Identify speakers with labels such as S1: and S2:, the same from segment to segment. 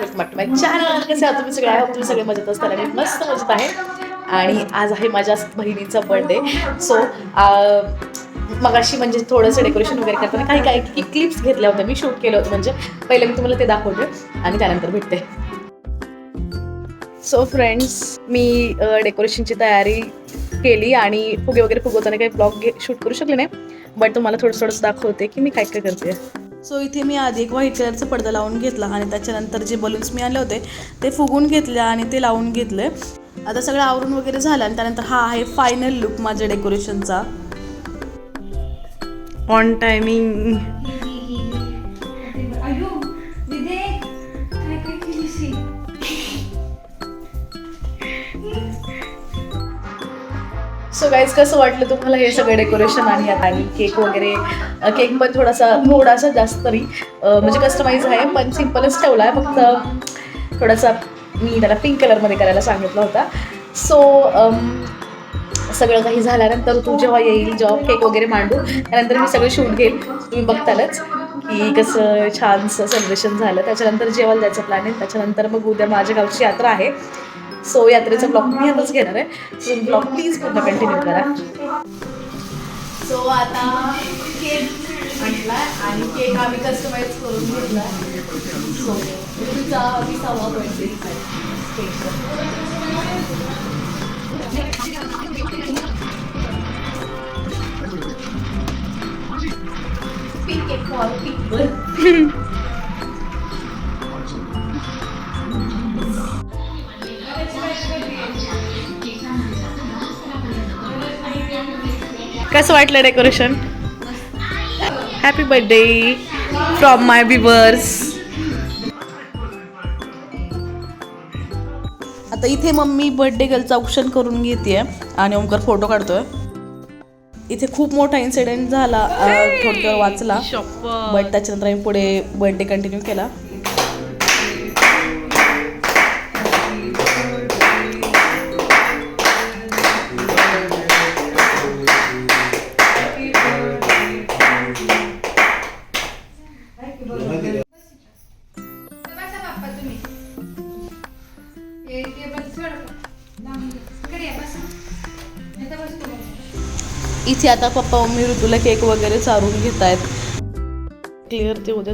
S1: Welcome back to my channel कसे आहात तुम्ही सगळे आहे तुम्ही सगळे मजेत असताना मी मस्त मजेत आहे. आणि आज आहे माझ्या बहिणीचा बर्थडे सो मगाशी म्हणजे थोडंसं डेकोरेशन वगैरे करताना काही काही क्लिप्स घेतल्या होत्या. मी शूट केलं होतं म्हणजे पहिले मी तुम्हाला ते दाखवते आणि त्यानंतर भेटते. सो फ्रेंड्स मी डेकोरेशनची तयारी केली आणि फुगे वगैरे फुगवताना काही ब्लॉग शूट करू शकले नाही. बट तुम्हाला थोडंसं थोडंसं दाखवते की मी काय काय करते. सो इथे मी आधी एक व्हाईट कलरचा पडदा लावून घेतला आणि त्याच्यानंतर जे बलून्स मी आणले होते ते फुगून घेतले आणि ते लावून घेतले. आता सगळं आवरून वगैरे झालं आणि त्यानंतर हा आहे फायनल लुक माझ्या डेकोरेशनचा ऑन टायमिंग सो गाईज कसं वाटलं तुम्हाला हे सगळं डेकोरेशन आणि आणि केक वगैरे? केक पण थोडासा थोडासा जास्त तरी म्हणजे कस्टमाइज आहे पण सिम्पलच ठेवला आहे फक्त थोडासा मी त्याला पिंक कलरमध्ये करायला सांगितला होता. सो सगळं काही झाल्यानंतर तू जेव्हा येईल जेव्हा केक वगैरे मांडू त्यानंतर मी सगळं शूट घेईल. तुम्ही बघतालच की कसं छानसं सेलिब्रेशन झालं. त्याच्यानंतर जेवायला जायचं प्लॅन आहे. त्याच्यानंतर मग उद्या माझ्या गावची यात्रा आहे. सो यात्रेचा ब्लॉग मी आताच घेणार आहे. सो ब्लॉग प्लीज पूर्ण कंटिन्यू करा. सो आता केक आणला आणि केक आम्ही कस्टमाइज करून घेतला सो तुमचा विसावा birthday pick cake for pick कसं वाटलं decoration? Happy birthday from my viewers आता इथे मम्मी बर्थडे गर्लचं ऑप्शन करून घेते आणि ओमकर फोटो काढतोय. इथे खूप मोठा इन्सिडेंट झाला अं, थोडक्यात वाचला. बट त्याच्यानंतर आम्ही पुढे बर्थडे कंटिन्यू केला.
S2: इथे
S1: आता पप्पा मम्मी ऋतूला केक वगैरे चारून घेत आहेत क्लिअर ते. होते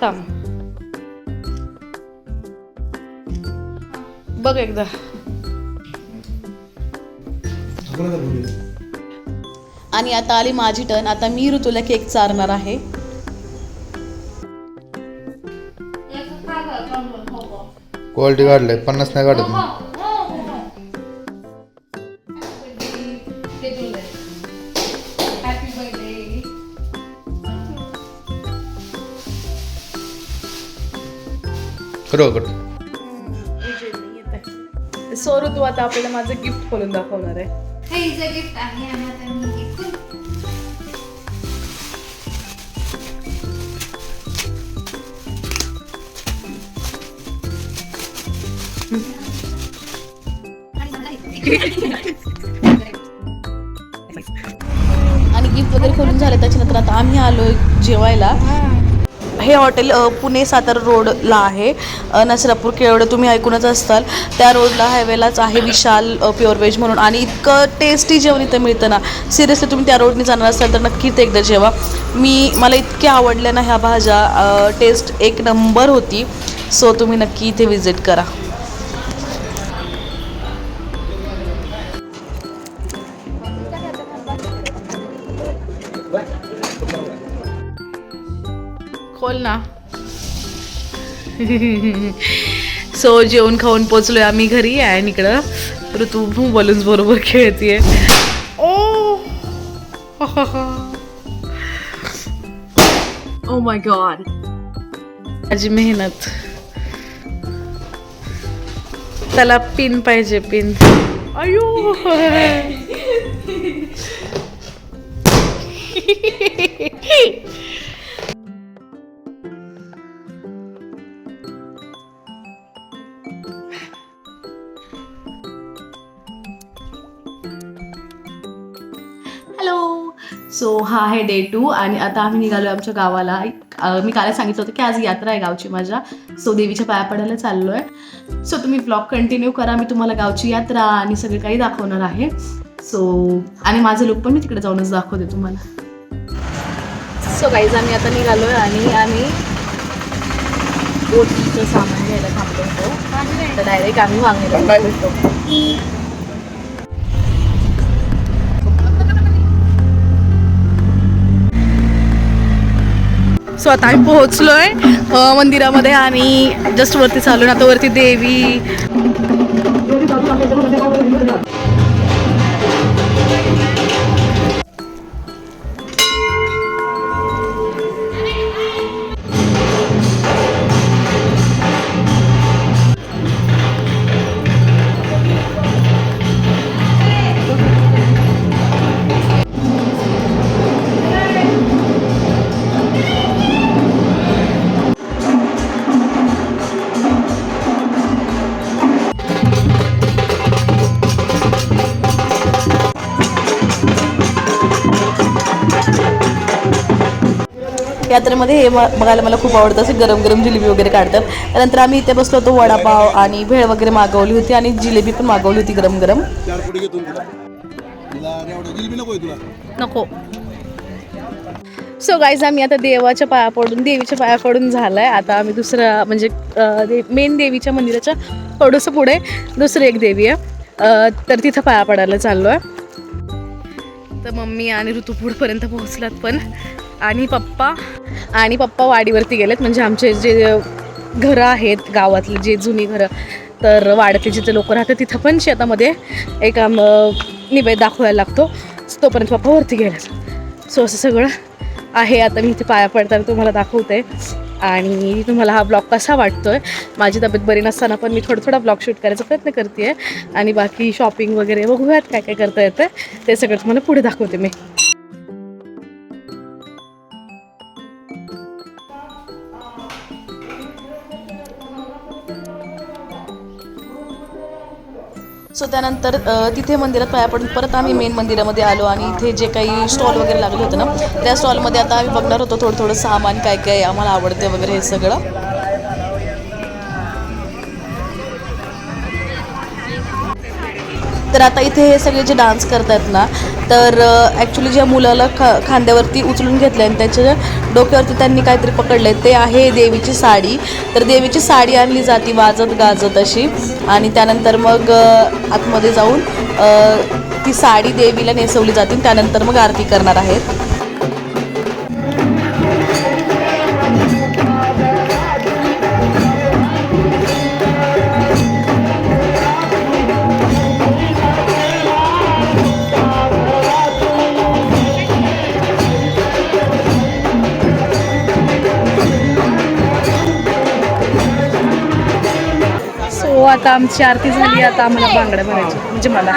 S1: थांब. बघ एकदा. आणि आता आली माझी टर्न आता मी ऋतूला केक चारणार आहे.
S2: हो, हो.
S3: क्वालिटी काढलंय. पन्नास नाही काढत. करू का कट
S1: सो ऋतू आता आपल्याला माझं गिफ्ट खोलून दाखवणार आहे.
S2: हे हिचं gift आहे आणि आता मी हे खूप
S1: आणि गिफ्ट वगैरे खोलून झालं त्याच्यानंतर आता आम्ही आलोय जेवायला. हे हॉटेल पुणे सातारा रोडला आहे. नसरापूर केवढं तुम्ही ऐकूनच असताल त्या रोडला हायवेलाच आहे विशाल प्युअर व्हेज म्हणून. आणि इतकं टेस्टी जेवण इथं मिळतं ना. सिरियसली तुम्ही त्या रोडने जाणार असाल तर नक्की ते एकदा जेवा. मी मला इतक्या आवडल्या ना ह्या भाज्या. टेस्ट एक नंबर होती. सो तुम्ही नक्की इथे व्हिजिट करा. खोल ना. सो जेवण खाऊन पोचलोय आम्ही घरी आणि इकडं ऋतू बलून्स बरोबर खेळतीये. ओ! ओ माय गॉड माझी मेहनत. त्याला पिन पाहिजे पिन अयो! हॅलो सो हा आहे डे टू आणि आता आम्ही निघालो आमच्या गावाला. मी काल सांगितलं होतं की आज यात्रा आहे गावची माझ्या. सो देवीच्या पाया पडायला चाललो आहे सो तुम्ही ब्लॉग कंटिन्यू करा. मी तुम्हाला गावची यात्रा आणि सगळे काही दाखवणार आहे. सो आणि माझं लुक पण मी तिकडे जाऊनच दाखवते तुम्हाला. सो गाईज आम्ही आता निघालो आहे आणि आम्ही ओटीचं सामान घ्यायला थांबलो होतो. तर डायरेक्ट आम्ही वांगेला सो आता आम्ही पोहोचलोय आहे मंदिरामध्ये आणि जस्ट वरती चालू आता वरती देवी. यात्रेमध्ये हे म- बघायला मला खूप आवडतं असे गरम गरम जिलेबी वगैरे काढतात. त्यानंतर आम्ही इथे बसलो होतो वडापाव आणि भेळ वगैरे मागवली होती आणि जिलेबी पण मागवली होती गरम गरम.
S4: चार पुढे घेतो तुला. तुला एवढं जिलबी नको तुला.
S1: नको. सो गाईज आम्ही आता देवाच्या पाया पडून देवीच्या पाया पडून झालाय. आता आम्ही दुसऱ्या म्हणजे मेन देवीच्या मंदिराच्या थोडंसं पुढे दुसरी एक देवी आहे. तर तिथं पाया पडायला चाललो आहे तर मम्मी आणि ऋतू पुढपर्यंत पोहोचलात पण. आणि पप्पा? आणि पप्पा वाडीवरती गेलेत. म्हणजे आमचे जे घरं आहेत गावातली जे जुनी घरं तर वाड्यातले जिथे लोक राहतात तिथं पण शेतामध्ये एक आम निवेद दाखवायला लागतो. तोपर्यंत पप्पा वरती गेलेत. सो असं सगळं आहे. आता मी इथे पाया पडताना तुम्हाला दाखवते. आणि तुम्हाला हा ब्लॉग कसा वाटतो आहे माझी तब्येत बरी नसताना पण मी थोडं थोडा ब्लॉग शूट करायचा प्रयत्न करते आणि बाकी शॉपिंग वगैरे बघूयात काय काय करता येतं ते सगळं तुम्हाला पुढे दाखवते मी. सो त्यानंतर तिथे मंदिरात पाया पडून परत आम्ही मेन मंदिरामध्ये आलो आणि इथे जे काही स्टॉल वगैरे लागले होते ना त्या स्टॉलमध्ये आता आम्ही बघणार होतो थोडं थोडं सामान काय काय आम्हाला आवडते वगैरे हे सगळं. तर आता इथे हे सगळे जे डान्स करतात ना तर ॲक्च्युली ज्या मुलाला ख खांद्यावरती उचलून घेतलं आणि त्याच्या डोक्यावरती त्यांनी काहीतरी पकडले ते आहे देवीची साडी. तर देवीची साडी आणली जाती वाजत गाजत अशी. आणि त्यानंतर मग आतमध्ये जाऊन ती साडी देवीला नेसवली जाते त्यानंतर मग आरती करणार आहेत. आता आमची आरती झाली आता आम्हाला बांगड्या भरायच्या म्हणजे मला.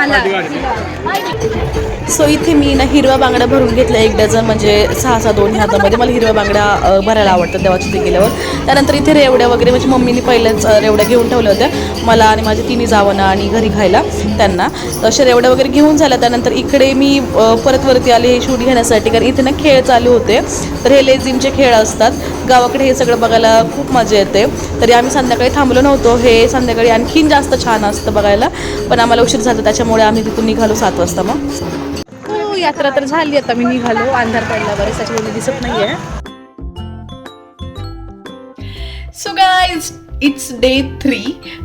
S1: सो इथे मी ना हिरव्या बांगड्या भरून घेतल्या एक डझन म्हणजे सहा सहा दोन हातामध्ये. मला हिरव्या बांगड्या भरायला आवडतात देवाच्या तिथे गेल्यावर त्यानंतर इथे रेवड्या वगैरे म्हणजे मम्मीने पहिल्याच रेवड्या घेऊन ठेवल्या होत्या. मला आणि माझ्या तिन्ही जावनं आणि घरी खायला त्यांना. तर अशा रेवड्या वगैरे घेऊन झाल्या. त्यानंतर इकडे मी परत वरती आले हे शूट घेण्यासाठी. कारण इथे ना खेळ चालू होते. तर हे लेझिमचे खेळ असतात. गावाकडे हे सगळं बघायला खूप मजा येते. तरी आम्ही संध्याकाळी थांबलो नव्हतो. हे संध्याकाळी आणखीन जास्त छान असतं बघायला. पण आम्हाला उशीर झाला त्याच्यामुळे आम्ही तिथून निघालो सात वाजता मग. हो यात्रा तर झाली. आता मी निघालो. अंधार पडला बरेच त्याच्यामुळे दिसत नाहीये. So guys it's day three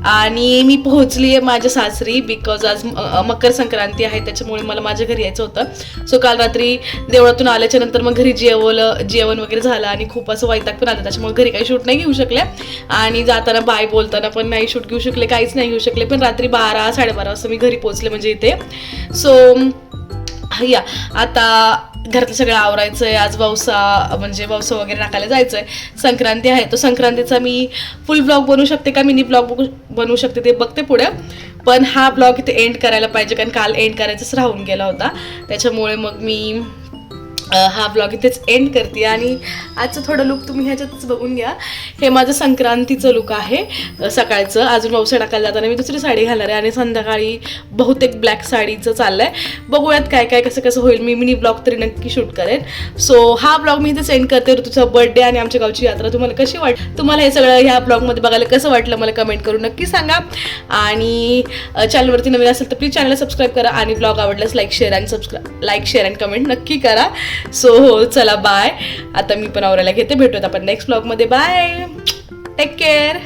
S1: आणि मी पोहोचली आहे माझ्या सासरी बिकॉज आज मकर संक्रांती आहे त्याच्यामुळे मला माझ्या घरी यायचं होतं. सो काल रात्री देवळातून आल्याच्यानंतर मग घरी जेवलं जेवण वगैरे झालं आणि खूप असं वैताग पण आलं त्याच्यामुळे घरी काही शूट नाही घेऊ शकले. आणि जाताना बाय बोलताना पण नाही शूट घेऊ शकले काहीच नाही घेऊ शकले. पण रात्री बारा साडेबारा वाजता मी घरी पोहोचले म्हणजे इथे. सो या. आता घरातलं सगळं आवरायचं आहे आज पावसा म्हणजे वौसा वगैरे टाकायला जायचं आहे संक्रांती आहे तो संक्रांतीचा मी फुल ब्लॉग बनवू शकते का? मिनी ब्लॉग बनवू शकते ते बघते पुढे. पण हा ब्लॉग इथे एंड करायला पाहिजे कारण काल एंड करायचाच राहून गेला होता. त्याच्यामुळे मग मी हा ब्लॉग इथेच एंड करते आणि आजचं थोडं लुक तुम्ही ह्याच्यातच बघून घ्या. हे माझं संक्रांतीचं लुक आहे. सकाळचं. अजून पावसा टाकायला जाताना मी दुसरी साडी घालणार आहे आणि संध्याकाळी बहुतेक ब्लॅक साडीचं चाललं आहे बघूयात काय काय कसं कसं होईल. मी मिनी ब्लॉग तरी नक्की शूट करेन. सो हा ब्लॉग मी इथेच सेंड करते. ऋतूचा बर्थडे आणि आमच्या गावची यात्रा तुम्हाला कशी वाट तुम्हाला हे सगळं ह्या ब्लॉगमध्ये बघायला कसं वाटलं मला कमेंट करून नक्की सांगा. आणि चॅनलवरती नवीन असेल तर प्लीज चॅनलला सबस्क्राईब करा आणि ब्लॉग आवडल्यास लाईक शेअर आणि subscribe like share and comment नक्की करा. सो हो चला बाय आता मी पण आवरायला घेते. भेटूयात आपण नेक्स्ट ब्लॉगमध्ये बाय टेक केअर